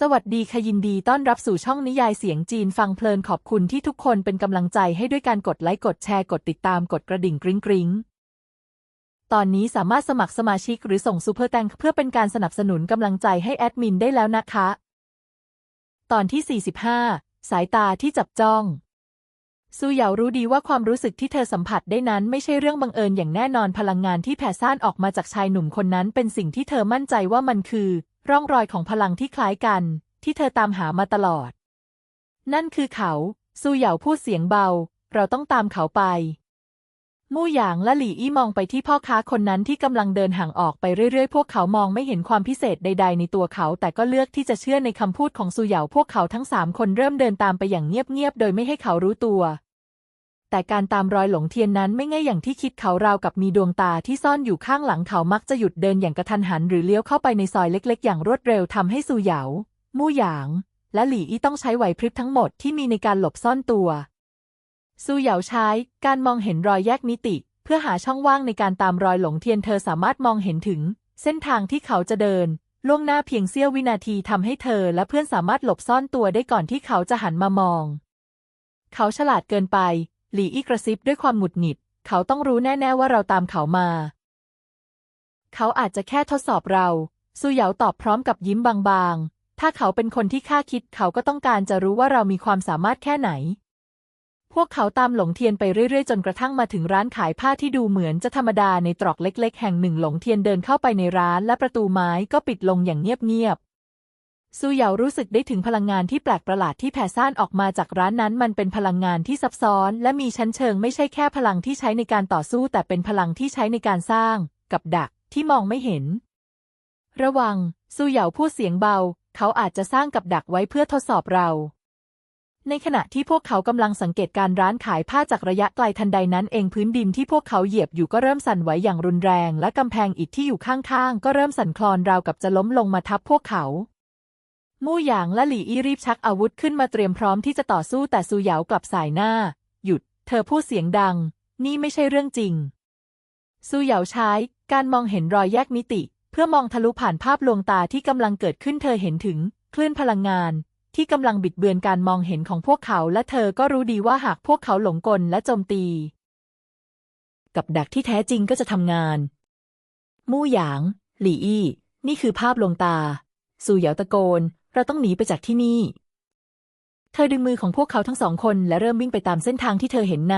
สวัสดีค่ะยินดีต้อนรับสู่ช่องนิยายเสียงจีนฟังเพลินขอบคุณที่ทุกคนเป็นกำลังใจให้ด้วยการกดไลค์กดแชร์กดติดตามกดกระดิ่งกริ๊งกริ๊งตอนนี้สามารถสมัครสมาชิกหรือส่งซูเปอร์แตงเพื่อเป็นการสนับสนุนกำลังใจให้แอดมินได้แล้วนะคะ ตอนที่ 45 สายตาที่จับจ้องซูเหยารู้ดีว่าความรู้สึกที่เธอสัมผัสได้นั้นไม่ใช่เรื่องบังเอิญอย่างแน่นอนพลังงานที่แผ่ซ่านออกมาจากชายหนุ่มคนนั้นเป็นสิ่งที่เธอมั่นใจว่ามันคือ ร่องรอยของพลังที่คล้ายกัน ที่เธอตามหามาตลอด นั่นคือเขาซูเหยาพูดเสียงเบา เราต้องตามเขาไป มู่หยางและหลี่อี้มองไปที่พ่อค้าคนนั้นที่กำลังเดินห่างออกไปเรื่อยๆ พวกเขามองไม่เห็นความพิเศษใด ๆ ในตัวเขา แต่ก็เลือกที่จะเชื่อในคำพูดของซูเหยาพวกเขาทั้งสามคนเริ่มเดินตามไปอย่างเงียบๆ โดยไม่ให้เขารู้ตัว แต่การตามรอยหลงเทียนนั้นไม่ง่ายอย่างที่คิดเขาราวกับมีดวงตาที่ซ่อนอยู่ข้างหลังเขามักจะหยุดเดินอย่างกระทันหัน หรือเลี้ยวเข้าไปในซอยเล็ก ๆ อย่างรวดเร็วทำให้ซูเหยามู่หยาง และหลี่อี้ต้องใช้ไหวพริบทั้งหมดที่มีในการหลบซ่อนตัวซูเหยาใช้การมองเห็นรอยแยกมิติ เพื่อหาช่องว่างในการตามรอยหลงเทียนเธอสามารถมองเห็นถึง เส้นทางที่เขาจะเดิน ล่วงหน้าเพียงเสี้ยววินาทีทำให้เธอ และเพื่อนสามารถหลบซ่อนตัวได้ก่อนที่เขาจะหันมามอง เขาฉลาดเกินไป หลี่อี้กระซิบด้วยความหงุดหงิด เขาต้องรู้แน่ ๆ ว่าเราตามเขามา เขาอาจจะแค่ทดสอบเราซูเหยาตอบพร้อมกับยิ้มบางๆ ถ้าเขาเป็นคนที่ข้าคิดเขาก็ต้องการจะรู้ว่าเรามีความสามารถแค่ไหน พวกเขาตามหลงเทียนไปเรื่อยๆ จนกระทั่งมาถึงร้านขายผ้าที่ดูเหมือนจะธรรมดาในตรอกเล็ก ๆ แห่งหนึ่งหลงเทียนเดินเข้าไปในร้านและประตูไม้ก็ปิดลงอย่างเงียบๆ ซูเหยารู้สึกได้ถึงพลังงานที่แปลกประหลาดที่แผ่ซ่านออกมาจากร้านนั้น มันเป็นพลังงานที่ซับซ้อน และมีชั้นเชิงไม่ใช่แค่พลังที่ใช้ในการต่อสู้ แต่เป็นพลังที่ใช้ในการสร้าง กับดักที่มองไม่เห็น ระวังซูเหยาพูดเสียงเบา เขาอาจจะสร้างกับดักไว้เพื่อทดสอบเรา ในขณะที่พวกเขากำลังสังเกตการร้านขายผ้าจากระยะไกลทันใดนั้นเองพื้นดินที่พวกเขาเหยียบอยู่ก็เริ่มสั่นไหวอย่างรุนแรง และกำแพงอิฐที่อยู่ข้างๆก็เริ่มสั่นคลอนราวกับจะล้มลงมาทับพวกเขา มู่หยางและหลี่อี้รีบชักอาวุธขึ้นมาเตรียมพร้อมที่จะต่อสู้แต่ซูเหยากลับสายหน้า หยุด เธอพูดเสียงดัง นี่ไม่ใช่เรื่องจริง ซูเหยาใช้การมองเห็นรอยแยกมิติ เพื่อมองทะลุผ่านภาพลวงตาที่กำลังเกิดขึ้นเธอเห็นถึง คลื่นพลังงาน ที่กำลังบิดเบือนการมองเห็นของพวกเขา และเธอก็รู้ดีว่าหากพวกเขาหลงกลและโจมตี กับดักที่แท้จริงก็จะทำงาน มู่หยาง หลี่อี้ นี่คือภาพลวงตา ซูเหยาตะโกน เราต้องหนีไปจากที่นี่ เธอดึงมือของพวกเขาทั้งสองคนและเริ่มวิ่งไปตามเส้นทางที่เธอเห็นใน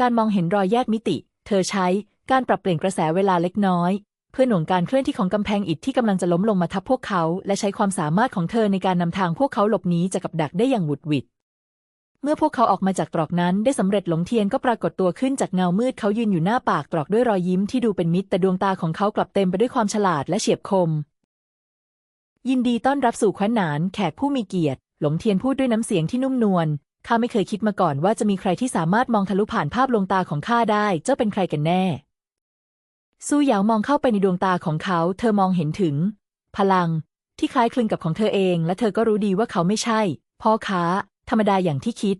การมองเห็นรอยแยกมิติ เธอใช้การปรับเปลี่ยนกระแสเวลาเล็กน้อย เพื่อหน่วงการเคลื่อนที่ของกำแพงอิฐที่กำลังจะล้มลงมาทับพวกเขา และใช้ความสามารถของเธอในการนำทางพวกเขาหลบหนีจากกับดักได้อย่างหวุดหวิดเมื่อพวกเขาออกมาจากตรอกนั้นได้สำเร็จหลงเทียนก็ปรากฏตัวขึ้นจากเงามืดเขายืนอยู่หน้าปากตรอกด้วยรอยยิ้มที่ดูเป็นมิตรแต่ดวงตาของเขากลับเต็มไปด้วยความฉลาดและเฉียบคม ยินดีต้อนรับสู่แคว้นหนานแขกผู้มีเกียรติ หลงเทียนพูดด้วยน้ำเสียงที่นุ่มนวลข้าไม่เคยคิดมาก่อนว่าจะมีใครที่สามารถมองทะลุผ่านภาพลวงตาของข้าได้ เจ้าเป็นใครกันแน่ ซูหยาวมองเข้าไปในดวงตาของเขา เธอมองเห็นถึง พลังที่คล้ายคลึงกับของเธอเอง และเธอก็รู้ดีว่าเขาไม่ใช่ พ่อค้า ธรรมดาอย่างที่คิด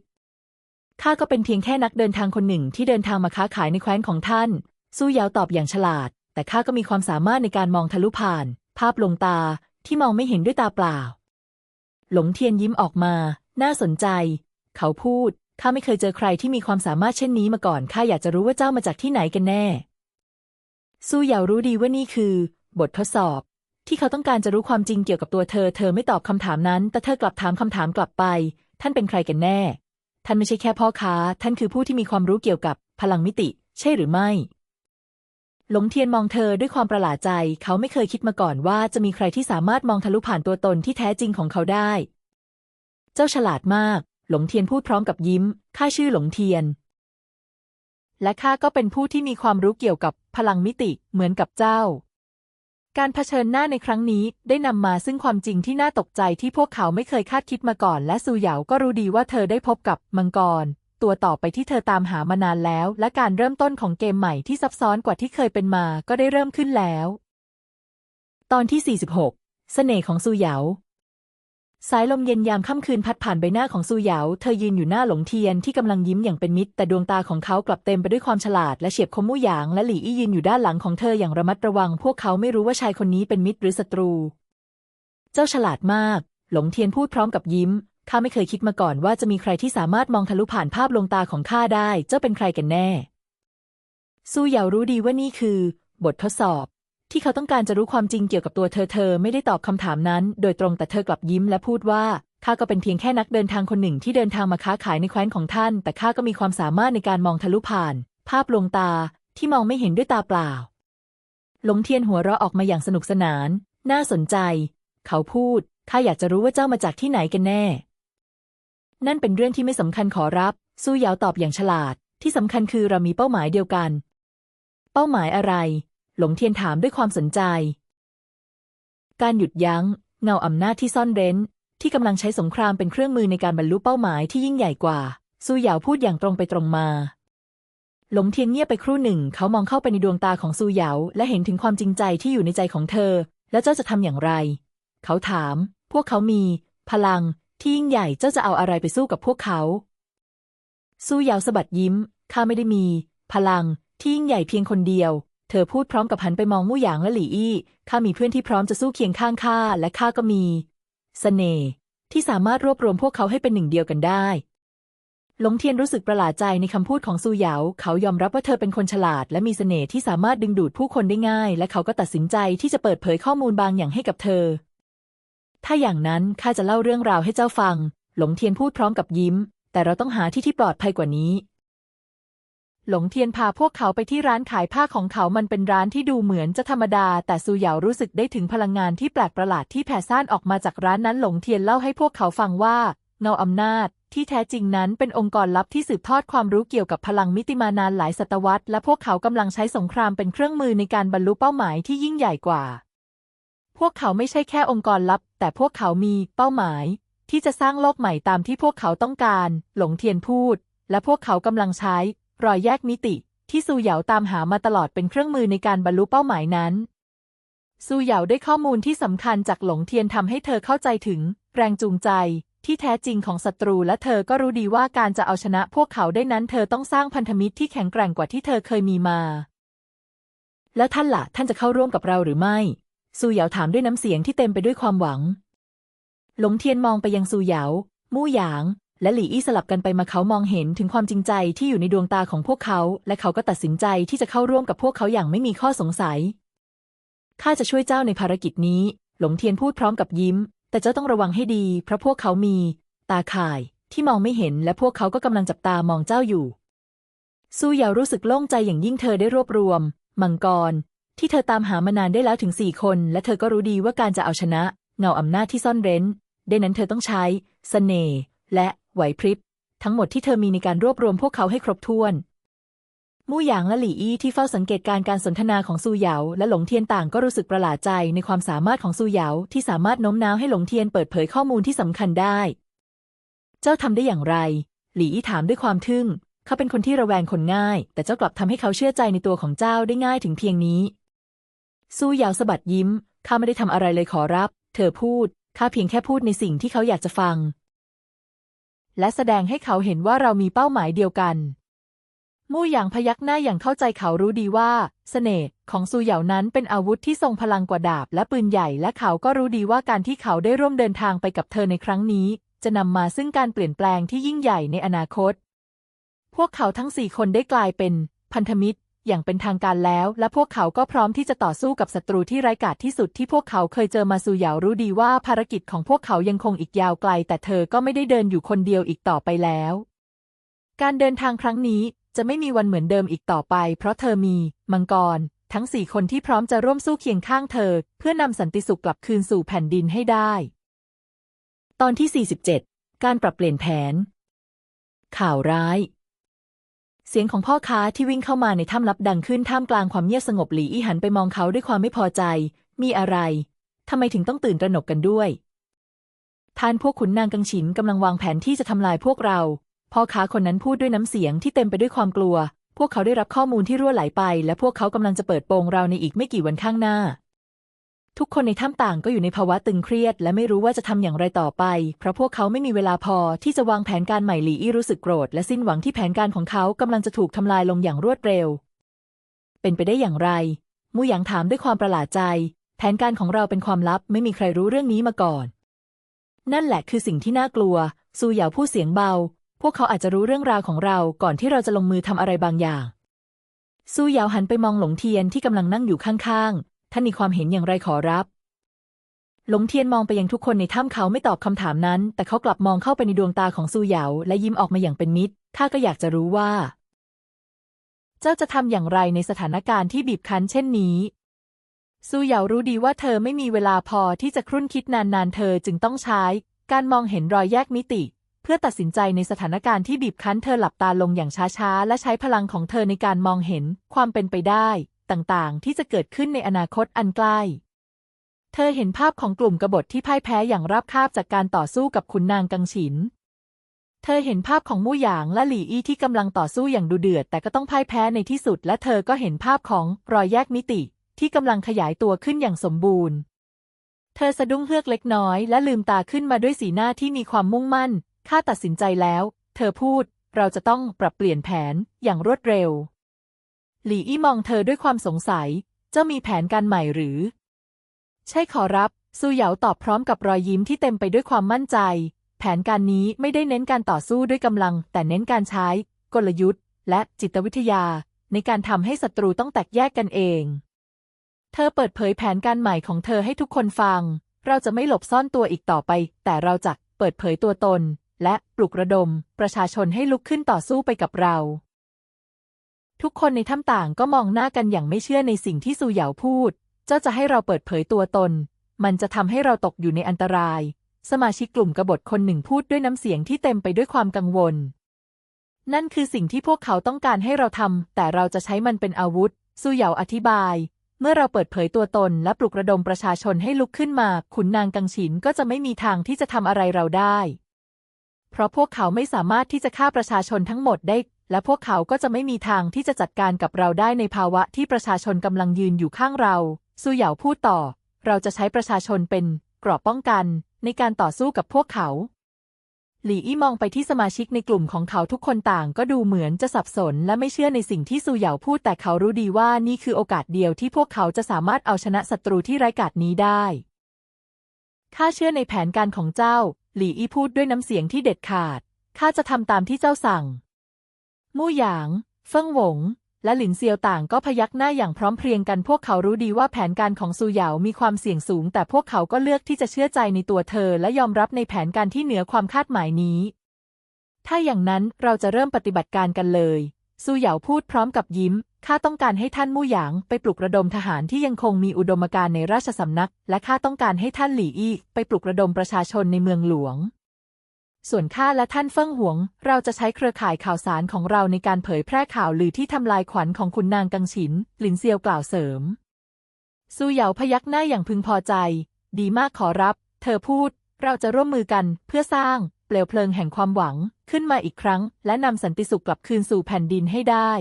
ข้าก็เป็นเพียงแค่นักเดินทางคนหนึ่งที่เดินทางมาค้าขายในแคว้นของท่าน ซูหยาวตอบอย่างฉลาด แต่ข้าก็มีความสามารถในการมองทะลุผ่าน ภาพลวงตา ที่มองไม่เห็นด้วยตาเปล่า หลงเทียนยิ้มออกมา น่าสนใจ เขาพูด ข้าไม่เคยเจอใครที่มีความสามารถเช่นนี้มาก่อน ข้าอยากจะรู้ว่าเจ้ามาจากที่ไหนกันแน่ซูเหยารู้ดีว่านี่คือ บททดสอบ ที่เขาต้องการจะรู้ความจริงเกี่ยวกับตัวเธอ เธอไม่ตอบคำถามนั้น แต่เธอกลับถามคำถามกลับไป ท่านเป็นใครกันแน่ ท่านไม่ใช่แค่พ่อค้า ท่านคือผู้ที่มีความรู้เกี่ยวกับพลังมิติ ใช่หรือไม่ หลงเทียนมองเธอด้วยความประหลาดใจ เขาไม่เคยคิดมาก่อนว่าจะมีใครที่สามารถมองทะลุผ่านตัวตนที่แท้จริงของเขาได้ เจ้าฉลาดมาก หลงเทียนพูดพร้อมกับยิ้ม ข้าชื่อหลงเทียน และข้าก็เป็นผู้ที่มีความรู้เกี่ยวกับพลังมิติเหมือนกับเจ้า การเผชิญหน้าในครั้งนี้ได้นำมาซึ่งความจริงที่น่าตกใจที่พวกเขาไม่เคยคาดคิดมาก่อน และซูเหยาก็รู้ดีว่าเธอได้พบกับมังกร ตัวต่อไปที่เธอตามหามานานแล้ว และการเริ่มต้นของเกมใหม่ที่ซับซ้อนกว่าที่เคยเป็นมาก็ได้เริ่มขึ้นแล้ว ตอนที่ 46 เสน่ห์ของซูเหยาสายลมเย็นยามค่ำคืนพัดผ่านใบหน้าของซูเหยา เธอยืนอยู่หน้าหลงเทียนที่กำลังยิ้มอย่างเป็นมิตร แต่ดวงตาของเขากลับเต็มไปด้วยความฉลาดและเฉียบคมมู่หยาง และหลี่อี้ยืนอยู่ด้านหลังของเธออย่างระมัดระวัง พวกเขาไม่รู้ว่าชายคนนี้เป็นมิตรหรือศัตรู เจ้าฉลาดมาก หลงเทียนพูดพร้อมกับยิ้ม ข้าไม่เคยคิดมาก่อนว่าจะมีใครที่สามารถมองทะลุผ่านภาพลวงตาของข้าได้ เจ้าเป็นใครกันแน่ ซูเหยารู้ดีว่านี่คือ บททดสอบ ที่เขาต้องการจะรู้ความจริงเกี่ยวกับตัวเธอเธอไม่ได้ตอบคำถามนั้น โดยตรงแต่เธอกลับยิ้มและพูดว่าข้าก็เป็นเพียงแค่นักเดินทางคนหนึ่งที่เดินทางมาค้าขายในแคว้นของท่าน แต่ข้าก็มีความสามารถในการมองทะลุผ่าน ภาพลวงตาที่มองไม่เห็นด้วยตาเปล่า หลงเทียนหัวเราะออกมาอย่างสนุกสนาน น่าสนใจ เขาพูด ข้าอยากจะรู้ว่าเจ้ามาจากที่ไหนกันแน่ นั่นเป็นเรื่องที่ไม่สำคัญขอรับ สู้เหยาตอบอย่างฉลาด ที่สำคัญคือเรามีเป้าหมายเดียวกัน เป้าหมายอะไร หลงเทียนถามด้วยความสนใจ การหยุดยัง้ง เงาอำนาจที่ซ่อนเร้น ที่กำลังใช้สงครามเป็นเครื่องมือในการบรรลุเป้าหมายที่ยิ่งใหญ่กว่าซูเหยาพูดอย่างตรงไปตรงมาหลงเทียนเงียบไปครู่หนึ่ง เขามองเข้าไปในดวงตาของซูเหยาและเห็นถึงความจริงใจที่อยู่ในใจของเธอ แล้วเจ้าจะทำอย่างไร เขาถาม พวกเขามี พลัง ที่ยิ่งใหญ่เจ้าจะเอาอะไรไปสู้กับพวกเขาซูเหยาวสะบัดยิ้ม ข้าไม่ได้มี พลัง ที่ยิ่งใหญ่เพียงคนเดียว เธอพูดพร้อมกับหันไปมองมู่หยางและหลี่อี้ ข้ามีเพื่อนที่พร้อมจะสู้เคียงข้างข้าและข้าก็มีสเสน่ห์ที่สามารถรวบรวมพวกเขาให้เป็นหนึ่งเดียวกันได้ หลงเทียนรู้สึกประหลาดใจในคำพูดของซูเหยา เขายอมรับว่าเธอเป็นคนฉลาด และมีเสน่ห์ที่สามารถดึงดูดผู้คนได้ง่าย และเขาก็ตัดสินใจที่จะเปิดเผยข้อมูลบางอย่างให้กับเธอ ถ้าอย่างนั้นข้าจะเล่าเรื่องราวให้เจ้าฟัง หลงเทียนพูดพร้อมกับยิ้ม แต่เราต้องหาที่ที่ปลอดภัยกว่านี้ หลงเทียนพาพวกเขาไปที่ร้านขายผ้าของเขา มันเป็นร้านที่ดูเหมือนจะธรรมดา แต่ซูเหยารู้สึกได้ถึงพลังงานที่แปลกประหลาดที่แผ่ซ่านออกมาจากร้านนั้น หลงเทียนเล่าให้พวกเขาฟังว่า เงาอำนาจที่แท้จริงนั้นเป็นองค์กรลับที่สืบทอดความรู้เกี่ยวกับพลังมิติมานานหลายศตวรรษ และพวกเขากำลังใช้สงครามเป็นเครื่องมือในการบรรลุเป้าหมายที่ยิ่งใหญ่กว่า พวกเขาไม่ใช่แค่องค์กรลับ แต่พวกเขามีเป้าหมาย ที่จะสร้างโลกใหม่ตามที่พวกเขาต้องการ หลงเทียนพูด และพวกเขากำลังใช้ รอยแยกมิติ ที่ซูเหยาตามหามาตลอดเป็นเครื่องมือในการบรรลุเป้าหมายนั้นซูเหยาได้ข้อมูลที่สำคัญจากหลงเทียนทำให้เธอเข้าใจถึง แรงจูงใจ ที่แท้จริงของศัตรู และเธอก็รู้ดีว่าการจะเอาชนะพวกเขาได้นั้น เธอต้องสร้างพันธมิตรที่แข็งแกร่งกว่าที่เธอเคยมีมา แล้วท่านละ่ะท่านจะเข้าร่วมกับเราหรือไม่ ซูเหยาถามด้วยน้ำเสียงที่เต็มไปด้วยความหวัง หลงเทียนมองไปยังซูเหยา มู่หยาง และหลี่อี้สลับกันไปมาเขามองเห็นถึงความจริงใจที่อยู่ในดวงตาของพวกเขา และเขาก็ตัดสินใจที่จะเข้าร่วมกับพวกเขาอย่างไม่มีข้อสงสัย ข้าจะช่วยเจ้าในภารกิจนี้ หลงเทียนพูดพร้อมกับยิ้ม แต่เจ้าต้องระวังให้ดี เพราะพวกเขามี ตาข่ายที่มองไม่เห็นและพวกเขาก็กำลังจับตามองเจ้าอยู่ซูเหยารู้สึกโล่งใจอย่างยิ่งเธอได้รวบรวม มังกร ที่เธอตามหามานานได้แล้วถึงสี่คน และเธอก็รู้ดีว่าการจะเอาชนะ เงาอำนาจที่ซ่อนเร้นดังนั้นเธอต้องใช้สเสน่ห์และไหวพริบ ทั้งหมดที่เธอมีในการรวบรวมพวกเขาให้ครบถ้วน มู่หยางและหลี่อี้ที่เฝ้าสังเกตการการสนทนาของซูเหยาและหลงเทียนต่างก็รู้สึกประหลาดใจในความสามารถของซูเหยาที่สามารถโน้มน้าวให้หลงเทียนเปิดเผยข้อมูลที่สำคัญได้ เจ้าทำได้อย่างไร หลี่อี้ถามด้วยความทึ่ง เขาเป็นคนที่ระแวงคนง่าย แต่เจ้ากลับทำให้เขาเชื่อใจในตัวของเจ้าได้ง่ายถึงเพียงนี้ ซูเหยาวสะบัดยิ้ม ข้าไม่ได้ทำอะไรเลยขอรับ เธอพูด ข้าเพียงแค่พูดในสิ่งที่เขาอยากจะฟัง และแสดงให้เขาเห็นว่าเรามีเป้าหมายเดียวกันมู่หยางพยักหน้าอย่างเข้าใจเขารู้ดีว่าสเสน่ห์ของซูเหยานั้นเป็นอาวุธที่ทรงพลังกว่าดาบและปืนใหญ่และเขาก็รู้ดีว่าการที่เขาได้ร่วมเดินทางไปกับเธอในครั้งนี้ จะนำมาซึ่งการเปลี่ยนแปลงที่ยิ่งใหญ่ในอนาคต พวกเขาทั้งสี่คนได้กลายเป็นพันธมิตร อย่างเป็นทางการแล้ว และพวกเขาก็พร้อมที่จะต่อสู้กับศัตรูที่ไร้กาจที่สุดที่พวกเขาเคยเจอมาซูหยารู้ดีว่าภารกิจของพวกเขายังคงอีกยาวไกล แต่เธอก็ไม่ได้เดินอยู่คนเดียวอีกต่อไปแล้ว การเดินทางครั้งนี้จะไม่มีวันเหมือนเดิมอีกต่อไป เพราะเธอมี มังกร ทั้งสี่คนที่พร้อมจะร่วมสู้เคียงข้างเธอ เพื่อนำสันติสุขกลับคืนสู่แผ่นดินให้ได้ ตอนที่ 47 การปรับเปลี่ยนแผน ข่าวร้าย เสียงของพ่อค้าที่วิ่งเข้ามาในถ้ำลับดังขึ้นท่ามกลางความเงียบสงบหลีอี้หันไปมองเขาด้วยความไม่พอใจ มีอะไรทำไมถึงต้องตื่นตระหนกกันด้วยท่านพวกขุนนางกังฉินกำลังวางแผนที่จะทำลายพวกเรา พ่อค้าคนนั้นพูดด้วยน้ำเสียงที่เต็มไปด้วยความกลัว พวกเขาได้รับข้อมูลที่รั่วไหลไป และพวกเขากำลังจะเปิดโปงเราในอีกไม่กี่วันข้างหน้า ทุกคนในถ้ำต่างก็อยู่ในภาวะตึงเครียด และไม่รู้ว่าจะทำอย่างไรต่อไป เพราะพวกเขาไม่มีเวลาพอที่จะวางแผนการใหม่หลีอี้รู้สึกโกรธ และสิ้นหวังที่แผนการของเขากำลังจะถูกทำลายลงอย่างรวดเร็ว เป็นไปได้อย่างไร มู่หยางถามด้วยความประหลาดใจ แผนการของเราเป็นความลับ ไม่มีใครรู้เรื่องนี้มาก่อน นั่นแหละคือสิ่งที่น่ากลัว ซูหยาพูดเสียงเบา พวกเขาอาจจะรู้เรื่องราวของเราก่อนที่เราจะลงมือทำอะไรบางอย่างซูหยาหันไปมองหลงเทียนที่กำลังนั่งอยู่ข้างๆ ท่านมีความเห็นอย่างไรขอรับ หลงเทียนมองไปยังทุกคนในถ้ำเขาไม่ตอบคำถามนั้น แต่เขากลับมองเข้าไปในดวงตาของซูเหยาและยิ้มออกมาอย่างเป็นมิตรข้าก็อยากจะรู้ว่า เจ้าจะทำอย่างไรในสถานการณ์ที่บีบคั้นเช่นนี้ซูเหยารู้ดีว่าเธอไม่มีเวลาพอที่จะครุ่นคิดนานๆ เธอจึงต้องใช้ การมองเห็นรอยแยกมิติ เพื่อตัดสินใจในสถานการณ์ที่บีบคั้นเธอหลับตาลงอย่างช้าๆ และใช้พลังของเธอในการมองเห็นความเป็นไปได้ ต่างๆ ที่จะเกิดขึ้นในอนาคตอันใกล้ เธอเห็นภาพของกลุ่มกบฏที่พ่ายแพ้อย่างราบคาบจากการต่อสู้กับขุนนางกังฉิน เธอเห็นภาพของมู่หยางและหลี่อี้ที่กำลังต่อสู้อย่างดุเดือด แต่ก็ต้องพ่ายแพ้ในที่สุด และเธอก็เห็นภาพของรอยแยกมิติ ที่กำลังขยายตัวขึ้นอย่างสมบูรณ์ เธอสะดุ้งเฮือกเล็กน้อย และลืมตาขึ้นมาด้วยสีหน้าที่มีความมุ่งมั่นข้าตัดสินใจแล้ว เธอพูด เราจะต้องปรับเปลี่ยนแผนอย่างรวดเร็ว หลี่อี้มองเธอด้วยความสงสัย เจ้ามีแผนการใหม่หรือ ใช่ขอรับ ซูเหยาตอบพร้อมกับรอยยิ้มที่เต็มไปด้วยความมั่นใจ แผนการนี้ไม่ได้เน้นการต่อสู้ด้วยกำลัง แต่เน้นการใช้ กลยุทธ์ และจิตวิทยา ในการทำให้ศัตรูต้องแตกแยกกันเอง เธอเปิดเผยแผนการใหม่ของเธอให้ทุกคนฟัง เราจะไม่หลบซ่อนตัวอีกต่อไป แต่เราจะเปิดเผยตัวตน และปลุกระดม ประชาชนให้ลุกขึ้นต่อสู้ไปกับเรา ทุกคนในถ้ำต่างก็มองหน้ากันอย่างไม่เชื่อในสิ่งที่ซูเหยาพูด เจ้าจะให้เราเปิดเผยตัวตน มันจะทำให้เราตกอยู่ในอันตราย สมาชิกกลุ่มกบฏคนหนึ่งพูดด้วยน้ำเสียงที่เต็มไปด้วยความกังวล นั่นคือสิ่งที่พวกเขาต้องการให้เราทำ แต่เราจะใช้มันเป็นอาวุธซูเหยาอธิบาย เมื่อเราเปิดเผยตัวตนและปลุกระดมประชาชนให้ลุกขึ้นมา ขุนนางกังฉินก็จะไม่มีทางที่จะทำอะไรเราได้ เพราะพวกเขาไม่สามารถที่จะฆ่าประชาชนทั้งหมดได้ และพวกเขาก็จะไม่มีทางที่จะจัดการกับเราได้ในภาวะที่ประชาชนกำลังยืนอยู่ข้างเราซูเหยาพูดต่อ เราจะใช้ประชาชนเป็นเกราะป้องกันในการต่อสู้กับพวกเขา หลี่อี้มองไปที่สมาชิกในกลุ่มของเขาทุกคนต่างก็ดูเหมือนจะสับสนและไม่เชื่อในสิ่งที่ซูเหยาพูดแต่เขารู้ดีว่านี่คือโอกาสเดียวที่พวกเขาจะสามารถเอาชนะศัตรูที่ไร้กาจนี้ได้ ข้าเชื่อในแผนการของเจ้า หลี่อี้พูดด้วยน้ำเสียงที่เด็ดขาด ข้าจะทำตามที่เจ้าสั่ง มู่หยาง เฟิ่งหวง และหลินเซียวต่างก็พยักหน้าอย่างพร้อมเพรียงกันพวกเขารู้ดีว่าแผนการของซูเหยามีความเสี่ยงสูง แต่พวกเขาก็เลือกที่จะเชื่อใจในตัวเธอ และยอมรับในแผนการที่เหนือความคาดหมายนี้ ถ้าอย่างนั้นเราจะเริ่มปฏิบัติการกันเลยซูเหยาพูดพร้อมกับยิ้ม ข้าต้องการให้ท่านมู่หยางไปปลุกระดมทหารที่ยังคงมีอุดมการณ์ในราชสำนัก และข้าต้องการให้ท่านหลี่อี้ไปปลุกระดมประชาชนในเมืองหลวง ส่วนข้าและท่านเฟิ่งหวง เราจะใช้เครือข่ายข่าวสารของเราในการเผยแพร่ข่าวลือที่ทำลายขวัญของคุณนางกังฉิน หลินเซียวกล่าวเสริมซูเหยาพยักหน้าอย่างพึงพอใจ ดีมากขอรับ เธอพูด เราจะร่วมมือกันเพื่อสร้างเปลวเพลิงแห่งความหวังขึ้นมาอีกครั้ง และนำสันติสุขกลับคืนสู่แผ่นดินให้ได้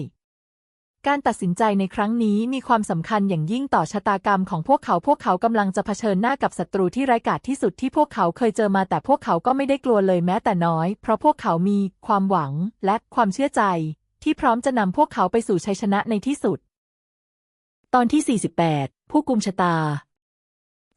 การตัดสินใจในครั้งนี้มีความสำคัญอย่างยิ่งต่อชะตากรรมของพวกเขา พวกเขากำลังจะเผชิญหน้ากับศัตรูที่ร้ายกาจที่สุดที่พวกเขาเคยเจอมาแต่พวกเขาก็ไม่ได้กลัวเลยแม้แต่น้อย เพราะพวกเขามีความหวังและความเชื่อใจ ที่พร้อมจะนำพวกเขาไปสู่ชัยชนะในที่สุด ตอนที่ 48 ผู้กุมชะตา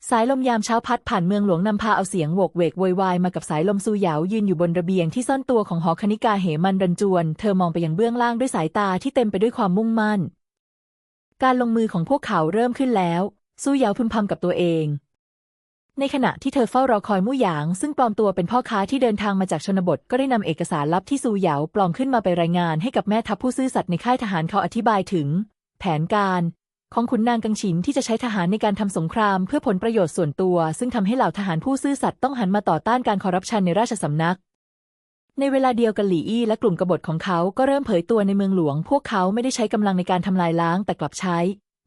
สายลมยามเช้าพัดผ่านเมืองหลวงนำพาเอาเสียงโวกเวกโวยวายมากับสายลมซูเหยาวยืนอยู่บนระเบียงที่ซ่อนตัวของหอคณิกาเหมันรันจวน เธอมองไปยังเบื้องล่างด้วยสายตาที่เต็มไปด้วยความมุ่งมั่น การลงมือของพวกเขาเริ่มขึ้นแล้วซูเหยาวพึมพำกับตัวเอง ในขณะที่เธอเฝ้ารอคอยมู่หยาง ซึ่งปลอมตัวเป็นพ่อค้าที่เดินทางมาจากชนบทก็ได้นำเอกสารลับที่ซูเหยาวปลอมขึ้นมาไปรายงานให้กับแม่ทัพผู้ซื่อสัตย์ในค่ายทหารเขาอธิบายถึง แผนการ ของขุนนางกังฉินที่จะใช้ทหารในการทำสงครามเพื่อผลประโยชน์ส่วนตัว ซึ่งทำให้เหล่าทหารผู้ซื่อสัตย์ต้องหันมาต่อต้านการคอร์รัปชันในราชสำนัก ในเวลาเดียวกันหลี่อี้และกลุ่มกบฏของเขาก็เริ่มเผยตัวในเมืองหลวง พวกเขาไม่ได้ใช้กำลังในการทำลายล้างแต่กลับใช้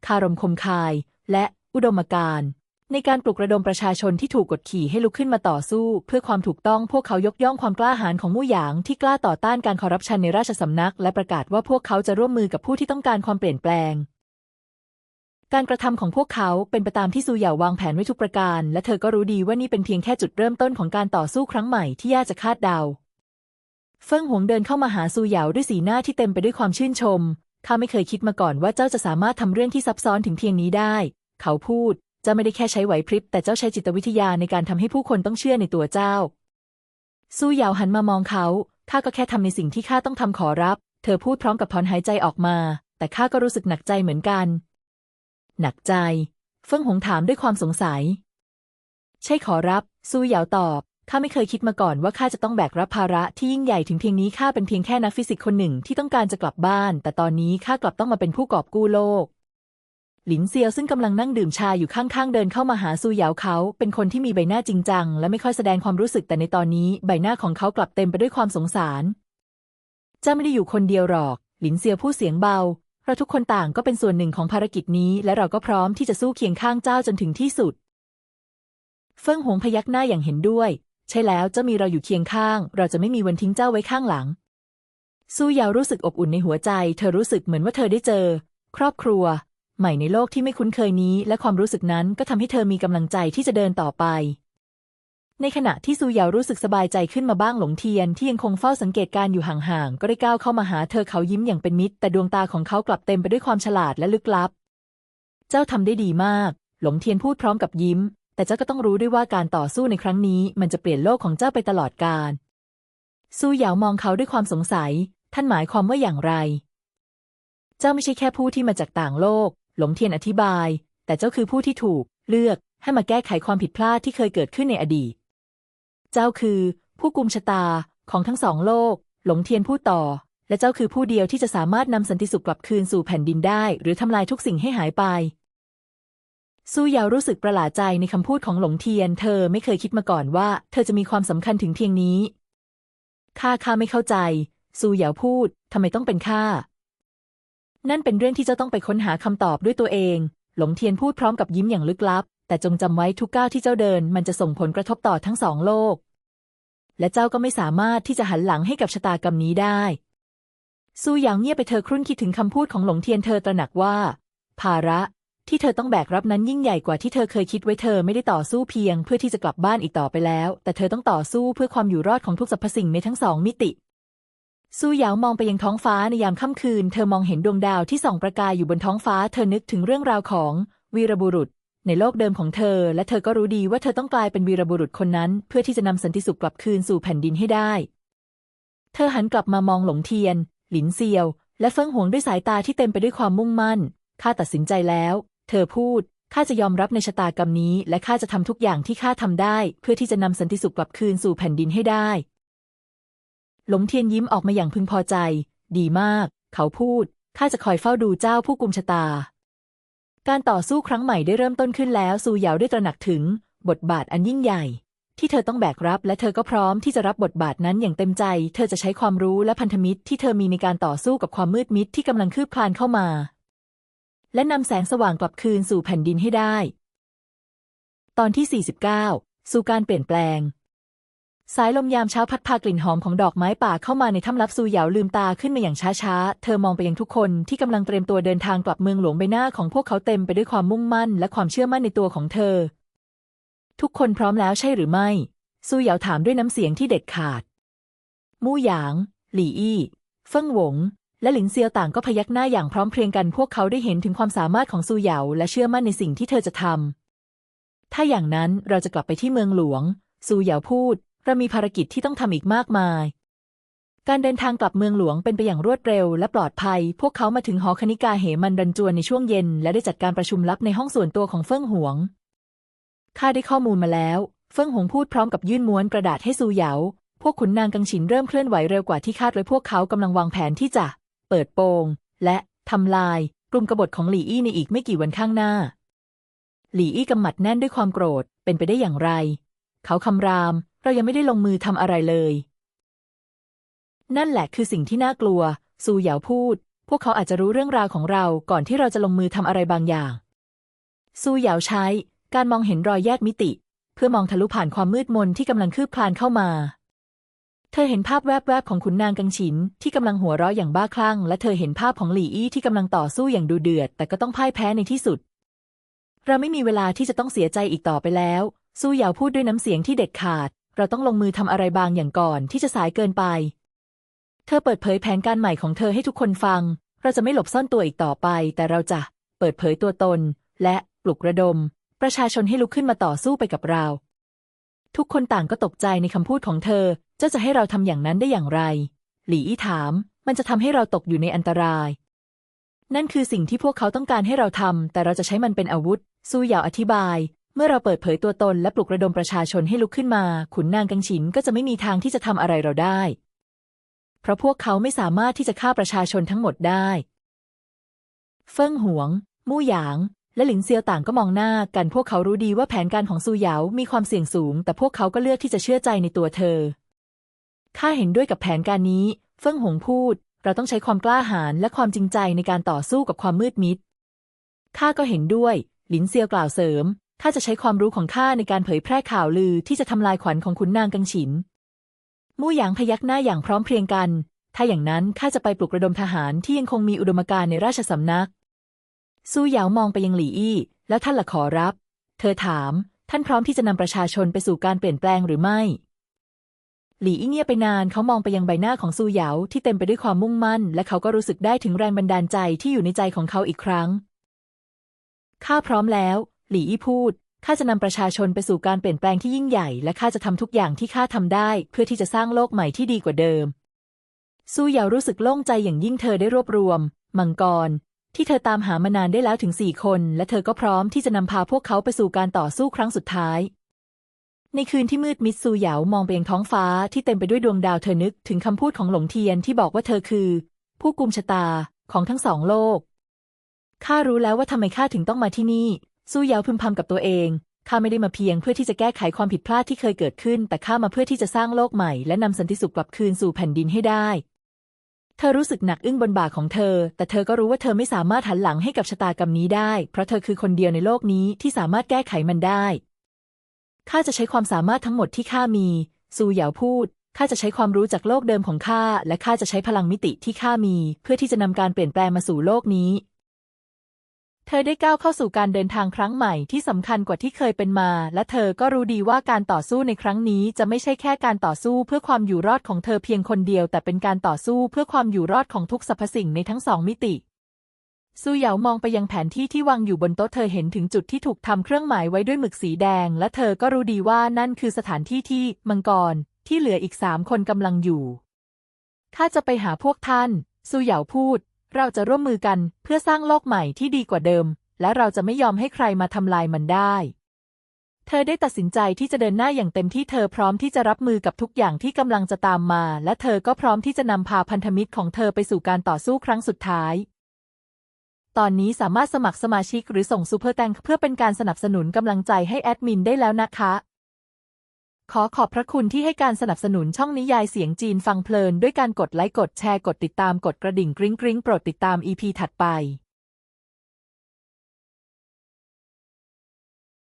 คารมคมคาย และอุดมการณ์ในการปลุกระดมประชาชนที่ถูกกดขี่ให้ลุกขึ้นมาต่อสู้ เพื่อความถูกต้องพวกเขายกย่องความกล้าหาญของมู่หยางที่กล้าต่อต้านการคอร์รัปชันในราชสำนัก และประกาศว่าพวกเขาจะร่วมมือกับผู้ที่ต้องการความเปลี่ยนแปลง การกระทำของพวกเขาเป็นไปตามที่ซูหยาวางแผนไว้ทุกประการ และเธอก็รู้ดีว่านี่เป็นเพียงแค่จุดเริ่มต้นของการต่อสู้ครั้งใหม่ที่ยากจะคาดเดา เฟิ่งหวงเดินเข้ามาหาซูหยาด้วยสีหน้าที่เต็มไปด้วยความชื่นชม ข้าไม่เคยคิดมาก่อนว่าเจ้าจะสามารถทำเรื่องที่ซับซ้อนถึงเพียงนี้ได้ เขาพูด เจ้าไม่ได้แค่ใช้ไหวพริบ แต่เจ้าใช้จิตวิทยาในการทำให้ผู้คนต้องเชื่อในตัวเจ้าสู้เหยาวหันมามองเขา ข้าก็แค่ทำในสิ่งที่ข้าต้องทำขอรับ เธอพูดพร้อมกับถอนหายใจออกมา แต่ข้าก็รู้สึกหนักใจเหมือนกัน หนักใจ เฟิงหงถามด้วยความสงสัย ใช่ขอรับสู้เหยาวตอบ ข้าไม่เคยคิดมาก่อนว่าข้าจะต้องแบกรับภาระที่ยิ่งใหญ่ถึงเพียงนี้ข้าเป็นเพียงแค่นักฟิสิกส์คนหนึ่งที่ต้องการจะกลับบ้าน แต่ตอนนี้ข้ากลับต้องมาเป็นผู้กอบกู้โลก หลินเซียวซึ่งกำลังนั่งดื่มชาอยู่ข้างๆ เดินเข้ามาหาซูเหยาเขา เป็นคนที่มีใบหน้าจริงจัง และไม่ค่อยแสดงความรู้สึกแต่ในตอนนี้ ใบหน้าของเขากลับเต็มไปด้วยความสงสารเจ้าไม่ได้อยู่คนเดียวหรอก หลินเซียวพูดเสียงเบา เราทุกคนต่างก็เป็นส่วนหนึ่งของภารกิจนี้ และเราก็พร้อมที่จะสู้เคียงข้างเจ้าจนถึงที่สุด เฟิ่งหงพยักหน้าอย่างเห็นด้วย ใช่แล้วเจ้ามีเราอยู่เคียงข้าง เราจะไม่มีวันทิ้งเจ้าไว้ข้างหลัง สู้ยาวรู้สึกอบอุ่นในหัวใจ เธอรู้สึกเหมือนว่าเธอได้เจอ ครอบครัว ใหม่ในโลกที่ไม่คุ้นเคยนี้ และความรู้สึกนั้นก็ทำให้เธอมีกำลังใจที่จะเดินต่อไป ในขณะที่ซูเหยารู้สึกสบายใจขึ้นมาบ้างหลงเทียนที่ยังคงเฝ้าสังเกตการอยู่ห่างๆ ก็ได้ก้าวเข้ามาหาเธอเขายิ้มอย่างเป็นมิตร แต่ดวงตาของเขากลับเต็มไปด้วยความฉลาดและลึกลับ เจ้าทำได้ดีมาก หลงเทียนพูดพร้อมกับยิ้ม แต่เจ้าก็ต้องรู้ด้วยว่าการต่อสู้ในครั้งนี้ มันจะเปลี่ยนโลกของเจ้าไปตลอดกาลซูเหยามองเขาด้วยความสงสัย ท่านหมายความว่าอย่างไร เจ้าไม่ใช่แค่ผู้ที่มาจากต่างโลก หลงเทียนอธิบาย แต่เจ้าคือผู้ที่ถูก เลือกให้มาแก้ไขความผิดพลาดที่เคยเกิดขึ้นในอดีต เจ้าคือผู้กุมชะตาของทั้งสองโลก หลงเทียนพูดต่อ และเจ้าคือผู้เดียวที่จะสามารถนำสันติสุขกลับคืนสู่แผ่นดินได้ หรือทำลายทุกสิ่งให้หายไปสู้เหยารู้สึกประหลาดใจในคำพูดของหลงเทียน เธอไม่เคยคิดมาก่อนว่า เธอจะมีความสำคัญถึงเพียงนี้ ข้าข้าไม่เข้าใจ ซูเหยาพูด ทำไมต้องเป็นข้า นั่นเป็นเรื่องที่เจ้าต้องไปค้นหาคำตอบด้วยตัวเอง หลงเทียนพูดพร้อมกับยิ้มอย่างลึกลับ แต่จงจำไว้ทุกก้าวที่เจ้าเดิน มันจะส่งผลกระทบต่อทั้งสองโลก และเจ้าก็ไม่สามารถที่จะหันหลังให้กับชะตากรรมนี้ได้ซูหยางเงียบไปเธอครุ่นคิดถึงคำพูดของหลงเทียนเธอตระหนักว่า ภาระที่เธอต้องแบกรับนั้นยิ่งใหญ่กว่าที่เธอเคยคิดไว้เธอไม่ได้ต่อสู้เพียง เพื่อที่จะกลับบ้านอีกต่อไปแล้ว แต่เธอต้องต่อสู้เพื่อความอยู่รอดของทุกสรรพสิ่งในทั้งสองมิติซูหยาวมองไปยังท้องฟ้าในยามค่ำคืน เธอมองเห็นดวงดาวที่ส่องประกายอยู่บนท้องฟ้า เธอนึกถึงเรื่องราวของวีรบุรุษ ในโลกเดิมของเธอ และเธอก็รู้ดีว่าเธอต้องกลายเป็นวีรบุรุษคนนั้น เพื่อที่จะนำสันติสุขกลับคืนสู่แผ่นดินให้ได้ เธอหันกลับมามองหลงเทียน หลินเซียว และเฟิงหวงด้วยสายตาที่เต็มไปด้วยความมุ่งมั่น ข้าตัดสินใจแล้ว เธอพูด ข้าจะยอมรับในชะตากรรมนี้ และข้าจะทำทุกอย่างที่ข้าทำได้ เพื่อที่จะนำสันติสุขกลับคืนสู่แผ่นดินให้ได้ หลงเทียนยิ้มออกมาอย่างพึงพอใจ ดีมาก เขาพูด ข้าจะคอยเฝ้าดูเจ้าผู้กุมชะตา การต่อสู้ครั้งใหม่ได้เริ่มต้นขึ้นแล้วซูเหยาได้ตระหนักถึง บทบาทอันยิ่งใหญ่ ที่เธอต้องแบกรับ และเธอก็พร้อมที่จะรับบทบาทนั้นอย่างเต็มใจ เธอจะใช้ความรู้และพันธมิตรที่เธอมีในการต่อสู้กับความมืดมิดที่กำลังคืบคลานเข้ามา และนำแสงสว่างกลับคืนสู่แผ่นดินให้ได้ ตอนที่ 49 สู่การเปลี่ยนแปลง สายลมยามเช้าพัดพากลิ่นหอมของดอกไม้ป่าเข้ามาในถ้ำลับซูเหยาลืมตาขึ้นมาอย่างช้าๆ เธอมองไปยังทุกคนที่กำลังเตรียมตัวเดินทางกลับเมืองหลวงใบหน้าของพวกเขาเต็มไปด้วยความมุ่งมั่นและความเชื่อมั่นในตัวของเธอ ทุกคนพร้อมแล้วใช่หรือไม่ ซูเหยาถามด้วยน้ำเสียงที่เด็ดขาด มู่หยาง หลี่อี้ เฟิ่งหวง และหลินเซียวต่างก็พยักหน้าอย่างพร้อมเพรียงกันพวกเขาได้เห็นถึงความสามารถของซูเหยาและเชื่อมั่นในสิ่งที่เธอจะทำถ้าอย่างนั้นเราจะกลับไปที่เมืองหลวงซูเหยาพูด เรามีภารกิจที่ต้องทำอีกมากมาย การเดินทางกลับเมืองหลวงเป็นไปอย่างรวดเร็วและปลอดภัย พวกเขามาถึงหอคณิกาเหมันดันจวนในช่วงเย็น และได้จัดการประชุมลับในห้องส่วนตัวของเฟิ่งหวง ข้าได้ข้อมูลมาแล้ว เฟิ่งหงพูดพร้อมกับยื่นม้วนกระดาษให้ซูเหยา พวกขุนนางกังฉินเริ่มเคลื่อนไหวเร็วกว่าที่คาดไว้พวกเขากำลังวางแผนที่จะ เปิดโปง และทำลาย กลุ่มกบฏของหลี่อี้ในอีกไม่กี่วันข้างหน้า หลี่อี้กำหมัดแน่นด้วยความโกรธ เป็นไปได้อย่างไร เขาคำราม เรายังไม่ได้ลงมือทำอะไรเลย นั่นแหละคือสิ่งที่น่ากลัว ซูเหยาพูด พวกเขาอาจจะรู้เรื่องราวของเราก่อนที่เราจะลงมือทำอะไรบางอย่าง ซูเหยาใช้ การมองเห็นรอยแยกมิติ เพื่อมองทะลุผ่านความมืดมนที่กำลังคืบคลานเข้ามา เธอเห็นภาพแวบๆของขุนนางกังฉินที่กำลังหัวเราะอย่างบ้าคลั่ง และเธอเห็นภาพของหลี่อี้ที่กำลังต่อสู้อย่างดูเดือด แต่ก็ต้องพ่ายแพ้ในที่สุด เราไม่มีเวลาที่จะต้องเสียใจอีกต่อไปแล้วซูเหยาพูดด้วยน้ำเสียงที่เด็ดขาด เราต้องลงมือทำอะไรบางอย่างก่อนที่จะสายเกินไป เธอเปิดเผยแผนการใหม่ของเธอให้ทุกคนฟัง เราจะไม่หลบซ่อนตัวอีกต่อไป แต่เราจะเปิดเผยตัวตน และปลุกระดม ประชาชนให้ลุกขึ้นมาต่อสู้ไปกับเรา ทุกคนต่างก็ตกใจในคำพูดของเธอ เจ้าจะให้เราทำอย่างนั้นได้อย่างไร หลี่อี้ถาม มันจะทำให้เราตกอยู่ในอันตราย นั่นคือสิ่งที่พวกเขาต้องการให้เราทำแต่เราจะใช้มันเป็นอาวุธสู้เหยาวอธิบาย เมื่อเราเปิดเผยตัวตนและปลุกระดมประชาชนให้ลุกขึ้นมา ขุนนางกังฉินก็จะไม่มีทางที่จะทำอะไรเราได้ เพราะพวกเขาไม่สามารถที่จะฆ่าประชาชนทั้งหมดได้ เฟิ่งหวง มู่หยาง และหลินเซียวต่างก็มองหน้ากันพวกเขารู้ดีว่าแผนการของซูหยามีความเสี่ยงสูง แต่พวกเขาก็เลือกที่จะเชื่อใจในตัวเธอข้าเห็นด้วยกับแผนการนี้ เฟิ่งหงพูด เราต้องใช้ความกล้าหาญและความจริงใจในการต่อสู้กับความมืดมิดข้าก็เห็นด้วย หลินเซียวกล่าวเสริม ข้าจะใช้ความรู้ของข้าในการเผยแพร่ข่าวลือที่จะทำลายขวัญของขุนนางกังฉิน มู่หยางพยักหน้าอย่างพร้อมเพรียงกัน ถ้าอย่างนั้นข้าจะไปปลุกระดมทหารที่ยังคงมีอุดมการณ์ในราชสำนัก ซูเหยามองไปยังหลี่อี้ แล้วท่านละขอรับ เธอถาม ท่านพร้อมที่จะนำประชาชนไปสู่การเปลี่ยนแปลงหรือไม่ หลี่อี้เงียบไปนานเขามองไปยังใบหน้าของซูเหยาที่เต็มไปด้วยความมุ่งมั่น และเขาก็รู้สึกได้ถึงแรงบันดาลใจที่อยู่ในใจของเขาอีกครั้งข้าพร้อมแล้ว หลี่อี้พูดข้าจะนำประชาชนไปสู่การเปลี่ยนแปลงที่ยิ่งใหญ่ และข้าจะทำทุกอย่างที่ข้าทำได้ เพื่อที่จะสร้างโลกใหม่ที่ดีกว่าเดิมซูเหยารู้สึกโล่งใจอย่างยิ่งเธอได้รวบรวม มังกร ที่เธอตามหามานานได้แล้วถึงสี่คน และเธอก็พร้อมที่จะนำพาพวกเขาไปสู่การต่อสู้ครั้งสุดท้าย ในคืนที่มืดมิดซูเหยามองไปยังท้องฟ้าที่เต็มไปด้วยดวงดาวเธอนึกถึงคำพูดของหลงเทียนที่บอกว่าเธอคือ ผู้กุมชะตาของทั้งสองโลกข้ารู้แล้วว่าทำไมข้าถึงต้องมาที่นี่ ซูเยาพึมพำกับตัวเองข้าไม่ได้มาเพียงเพื่อที่จะแก้ไขความผิดพลาดที่เคยเกิดขึ้น แต่ข้ามาเพื่อที่จะสร้างโลกใหม่และนำสันติสุขกลับคืนสู่แผ่นดินให้ได้ เธอรู้สึกหนักอึ้งบนบ่าของเธอ แต่เธอก็รู้ว่าเธอไม่สามารถหันหลังให้กับชะตากรรมนี้ได้ เพราะเธอคือคนเดียวในโลกนี้ที่สามารถแก้ไขมันได้ข้าจะใช้ความสามารถทั้งหมดที่ข้ามี ซูเหยาพูดข้าจะใช้ความรู้จากโลกเดิมของข้า และข้าจะใช้พลังมิติที่ข้ามี เพื่อที่จะนำการเปลี่ยนแปลงมาสู่โลกนี้ ธอได้ก้าวเข้าสู่การเดินทางครั้งใหม่ที่สำคัญกว่าที่เคยเป็นมา และเธอก็รู้ดีว่าการต่อสู้ในครั้งนี้จะไม่ใช่แค่การต่อสู้เพื่อความอยู่รอดของเธอเพียงคนเดียว แต่เป็นการต่อสู้เพื่อความอยู่รอดของทุกสรรพสิ่งในทั้งสองมิติซูเหยามองไปยังแผนที่ที่วางอยู่บนโต๊ะเธอเห็นถึงจุดที่ถูกทำเครื่องหมายไว้ด้วยหมึกสีแดง และเธอก็รู้ดีว่านั่นคือสถานที่ที่มังกรที่เหลืออีกสามคนกำลังอยู่ข้าจะไปหาพวกท่านซูเหยาพูด เราจะร่วมมือกันเพื่อสร้างโลกใหม่ที่ดีกว่าเดิม และเราจะไม่ยอมให้ใครมาทำลายมันได้ เธอได้ตัดสินใจที่จะเดินหน้าอย่างเต็มที่เธอพร้อมที่จะรับมือกับทุกอย่างที่กำลังจะตามมา และเธอก็พร้อมที่จะนำพาพันธมิตรของเธอไปสู่การต่อสู้ครั้งสุดท้ายตอนนี้สามารถสมัครสมาชิกหรือส่งซูเปอร์แตงเพื่อเป็นการสนับสนุนกำลังใจให้แอดมินได้แล้วนะคะ ขอขอบพระคุณที่ให้การสนับสนุนช่องนิยายเสียงจีนฟังเพลิน ด้วยการกดไลค์กดแชร์กดติดตามกดกระดิ่งกริ๊งกริ๊งโปรดติดตาม EP ถัดไป